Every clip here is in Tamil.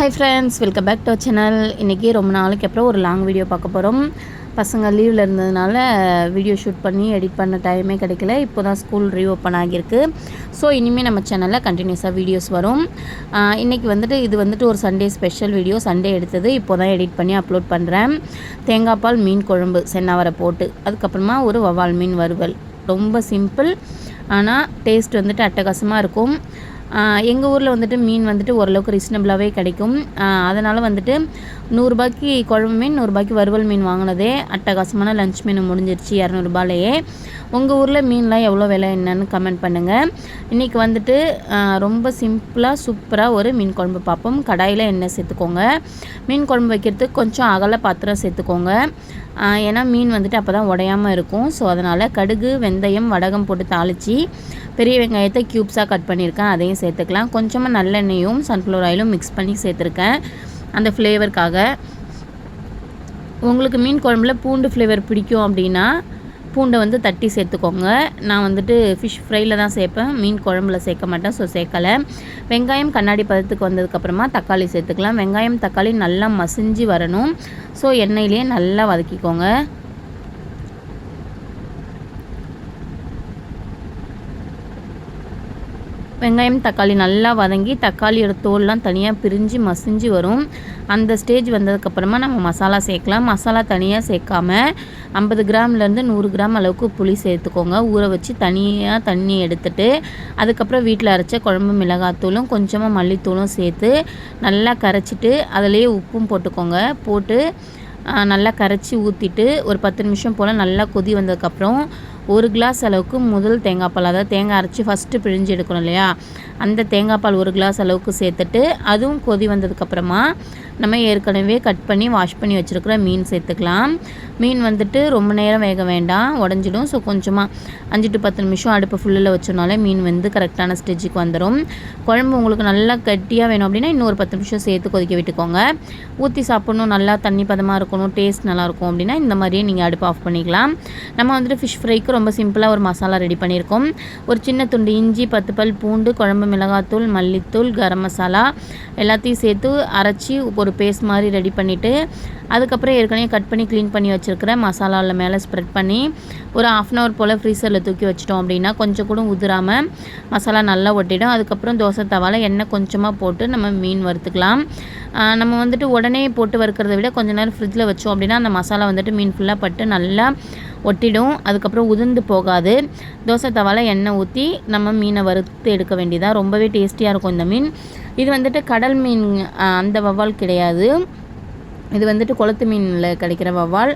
Hi friends welcome back to channel இன்றைக்கி ரொம்ப நாளைக்கு அப்புறம் ஒரு லாங் வீடியோ பார்க்க போகிறோம் பசங்க லீவில் இருந்ததுனால வீடியோ ஷூட் பண்ணி எடிட் பண்ண டைமே கிடைக்கல. இப்போ தான் ஸ்கூல் ரீஓப்பன் ஆகியிருக்கு. ஸோ இனிமேல் நம்ம சேனலில் கண்டினியூஸாக வீடியோஸ் வரும். இன்றைக்கி வந்துட்டு இது வந்துட்டு ஒரு சண்டே ஸ்பெஷல் வீடியோ சண்டே எடுத்தது இப்போ தான் எடிட் பண்ணி அப்லோட் பண்ணுறேன் தேங்காய் பால் மீன் குழம்பு சென்னாவரை போட்டு அதுக்கப்புறமா ஒரு வவால் மீன் வறுவல். ரொம்ப சிம்பிள் ஆனால் டேஸ்ட் வந்துட்டு அட்டகாசமாக இருக்கும். எங்கள் ஊரில் வந்துட்டு மீன் வந்துட்டு ஓரளவுக்கு ரீசனபிளாகவே கிடைக்கும். அதனால் வந்துட்டு நூறுரூபாய்க்கு குழம்பு மீன் நூறுரூபாய்க்கு வறுவல் மீன் வாங்கினதே அட்டகாசமான லஞ்ச் மீன் முடிஞ்சிருச்சு இரநூறுபாலேயே உங்கள் ஊரில் மீன்லாம் எவ்வளோ விலை என்னன்னு கமெண்ட் பண்ணுங்கள் இன்றைக்கி வந்துட்டு ரொம்ப சிம்பிளாக சூப்பராக ஒரு மீன் குழம்பு பார்ப்போம். கடாயில் எண்ணெய் சேர்த்துக்கோங்க. மீன் குழம்பு வைக்கிறதுக்கு கொஞ்சம் அகல பாத்திரம் சேர்த்துக்கோங்க. ஏன்னா மீன் வந்துட்டு அப்போ தான் உடையாமல் இருக்கும். ஸோ அதனால் கடுகு வெந்தயம் வடகம் போட்டு தாளித்து பெரிய வெங்காயத்தை க்யூப்ஸாக கட் பண்ணியிருக்கேன். அதையும் சேர்த்துக்கலாம். கொஞ்சமாக நல்லெண்ணெயும் சன்ஃப்ளவர் ஆயிலும் மிக்ஸ் பண்ணி சேர்த்துருக்கேன். அந்த ஃப்ளேவருக்காக உங்களுக்கு மீன் குழம்புல பூண்டு ஃப்ளேவர் பிடிக்கும் அப்படின்னா பூண்டை வந்து தட்டி சேர்த்துக்கோங்க. நான் வந்துட்டு ஃபிஷ் ஃப்ரையில் தான் சேர்ப்பேன். மீன் குழம்புல சேர்க்க மாட்டேன் ஸோ சேர்க்கலை. வெங்காயம் கண்ணாடி பதத்துக்கு வந்ததுக்கப்புறமா தக்காளி சேர்த்துக்கலாம். வெங்காயம் தக்காளி நல்லா மசிஞ்சு வரணும். ஸோ எண்ணெயிலே நல்லா வதக்கிக்கோங்க. வெங்காயம் தக்காளி நல்லா வதங்கி தக்காளியோட தோல்லாம் தனியாக பிரிஞ்சு மசிஞ்சு வரும். அந்த ஸ்டேஜ் வந்ததுக்கப்புறமா நம்ம மசாலா சேர்க்கலாம். மசாலா தனியாக சேர்க்காம ஐம்பது கிராம்லேருந்து நூறு கிராம் அளவுக்கு புளி சேர்த்துக்கோங்க. ஊற வச்சு தனியாக தண்ணி எடுத்துட்டு அதுக்கப்புறம் வீட்டில் அரைச்ச குழம்பு மிளகாத்தூளும் கொஞ்சமாக மல்லித்தூளும் சேர்த்து நல்லா கரைச்சிட்டு அதிலேயே உப்பும் போட்டுக்கோங்க. போட்டு நல்லா கரைச்சி ஊற்றிட்டு ஒரு பத்து நிமிஷம் போல் நல்லா கொதி வந்ததுக்கப்புறம் ஒரு கிளாஸ் அளவுக்கு முதல் தேங்காய் பால் அதாவது தேங்காய் அரைச்சி ஃபஸ்ட்டு பிழிஞ்சு எடுக்கணும் இல்லையா? அந்த தேங்காய் பால் ஒரு கிளாஸ் அளவுக்கு சேர்த்துட்டு அதுவும் கொதி வந்ததுக்கப்புறமா நம்ம ஏற்கனவே கட் பண்ணி வாஷ் பண்ணி வச்சுருக்கிற மீன் சேர்த்துக்கலாம். மீன் வந்துட்டு ரொம்ப நேரம் வேக வேண்டாம் உடஞ்சிடும். ஸோ கொஞ்சமாக அஞ்சு டு பத்து நிமிஷம் அடுப்பு ஃபுல்லில் வச்சோனாலே மீன் வந்து கரெக்டான ஸ்டேஜுக்கு வந்துடும் குழம்பு உங்களுக்கு நல்லா கட்டியாக வேணும் அப்படின்னா இன்னொரு பத்து நிமிஷம் சேர்த்து கொதிக்க விட்டுக்கோங்க. ஊற்றி சாப்பிட்ணும் நல்லா தண்ணி பதமாக இருக்கணும் டேஸ்ட் நல்லாயிருக்கும் அப்படின்னா இந்த மாதிரியே நீங்கள் அடுப்பு ஆஃப் பண்ணிக்கலாம். நம்ம வந்துட்டு ஃபிஷ் ஃப்ரைக்கு ரொம்ப சிம்பிளாக ஒரு மசாலா ரெடி பண்ணியிருக்கோம். ஒரு சின்ன துண்டு இஞ்சி பத்து பல் பூண்டு குழம்பு மிளகாத்தூள் மல்லித்தூள் கரம் மசாலா எல்லாத்தையும் சேர்த்து அரைச்சி ஒரு பேஸ்ட் மாதிரி ரெடி பண்ணிவிட்டு அதுக்கப்புறம் ஏற்கனவே கட் பண்ணி க்ளீன் பண்ணி வச்சுருக்கிற மசாலாவில் மேலே ஸ்ப்ரெட் பண்ணி ஒரு ஆஃப் அன் ஹவர் போல் ஃப்ரீசரில் தூக்கி வச்சிட்டோம் அப்படின்னா கொஞ்சம் கூட உதிராமல் மசாலா நல்லா ஒட்டிடும். அதுக்கப்புறம் தோசை தவால எண்ணெய் கொஞ்சமாக போட்டு நம்ம மீன் வறுத்துக்கலாம். நம்ம வந்துட்டு உடனே போட்டு வறுக்கிறத விட கொஞ்ச நேரம் ஃப்ரிட்ஜில் வச்சோம் அப்படின்னா அந்த மசாலா வந்துட்டு மீன் ஃபுல்லாக பட்டு நல்லா ஒட்டிடும். அதுக்கப்புறம் உதிர்ந்து போகாது. தோசை தவால எண்ணெய் ஊற்றி நம்ம மீனை வறுத்து எடுக்க வேண்டியதாக ரொம்பவே டேஸ்டியாக இருக்கும் இந்த மீன். இது வந்துட்டு கடல் மீன் அந்த வவ்வால் கிடையாது. இது வந்துட்டு குளத்து மீனில் கிடைக்கிற வவ்வால்.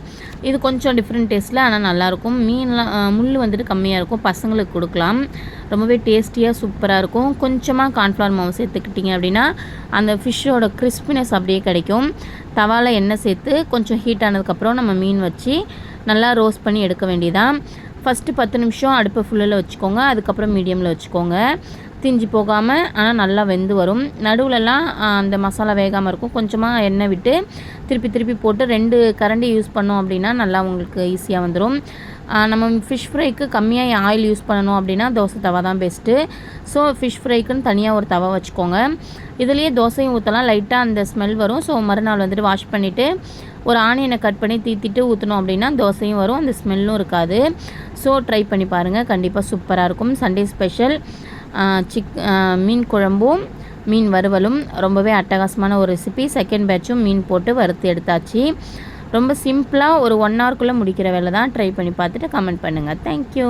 இது கொஞ்சம் டிஃப்ரெண்ட் டேஸ்ட்டில் ஆனால் நல்லாயிருக்கும். மீன்லாம் முள் வந்துட்டு கம்மியாக இருக்கும். பசங்களுக்கு கொடுக்கலாம். ரொம்பவே டேஸ்டியாக சூப்பராக இருக்கும். கொஞ்சமாக கார்ன்ஃப்ளவர் மாவு சேர்த்துக்கிட்டிங்க அப்படின்னா அந்த ஃபிஷ்ஷோட கிறிஸ்பினஸ் அப்படியே கிடைக்கும். தவாவில் எண்ணெய் சேர்த்து கொஞ்சம் ஹீட் ஆனதுக்கப்புறம் நம்ம மீன் வச்சு நல்லா ரோஸ்ட் பண்ணி எடுக்க வேண்டியதான் ஃபஸ்ட்டு பத்து நிமிஷம் அடுப்பை ஃபுல்லில் வச்சுக்கோங்க. அதுக்கப்புறம் மீடியமில் வச்சுக்கோங்க. தீஞ்சு போகாமல் ஆனால் நல்லா வெந்து வரும். நடுவுலலாம் அந்த மசாலா வேகாமல் இருக்கும். கொஞ்சமாக எண்ணெய் விட்டு திருப்பி திருப்பி போட்டு ரெண்டு கரண்டி யூஸ் பண்ணோம் அப்படின்னா நல்லா உங்களுக்கு ஈஸியாக வந்துடும் நம்ம ஃபிஷ் ஃப்ரைக்கு கம்மியாக ஆயில் யூஸ் பண்ணணும் அப்படின்னா தோசை தவா தான் பெஸ்ட்டு ஸோ ஃபிஷ் ஃப்ரைக்குன்னு தனியாக ஒரு தவா வச்சுக்கோங்க. இதுலேயே தோசையும் ஊற்றலாம் லைட்டாக அந்த ஸ்மெல் வரும். ஸோ மறுநாள் வந்துட்டு வாஷ் பண்ணிவிட்டு ஒரு ஆனியனை கட் பண்ணி தீத்திட்டு ஊற்றணும் அப்படின்னா தோசையும் வரும். அந்த ஸ்மெல்லும் இருக்காது. ஸோ ட்ரை பண்ணி பாருங்கள் கண்டிப்பாக சூப்பராக இருக்கும். சண்டே ஸ்பெஷல் சிக் மீன் குழம்பும் மீன் வறுவலும் ரொம்பவே அட்டகாசமான ஒரு ரெசிபி செகண்ட் பேட்சும் மீன் போட்டு வறுத்து எடுத்தாச்சு. ரொம்ப சிம்பிளாக ஒரு ஒன் ஹவர்க்குள்ளே முடிக்கிற வேலை தான் ட்ரை பண்ணி பார்த்துட்டு கமெண்ட் பண்ணுங்கள் தேங்க்யூ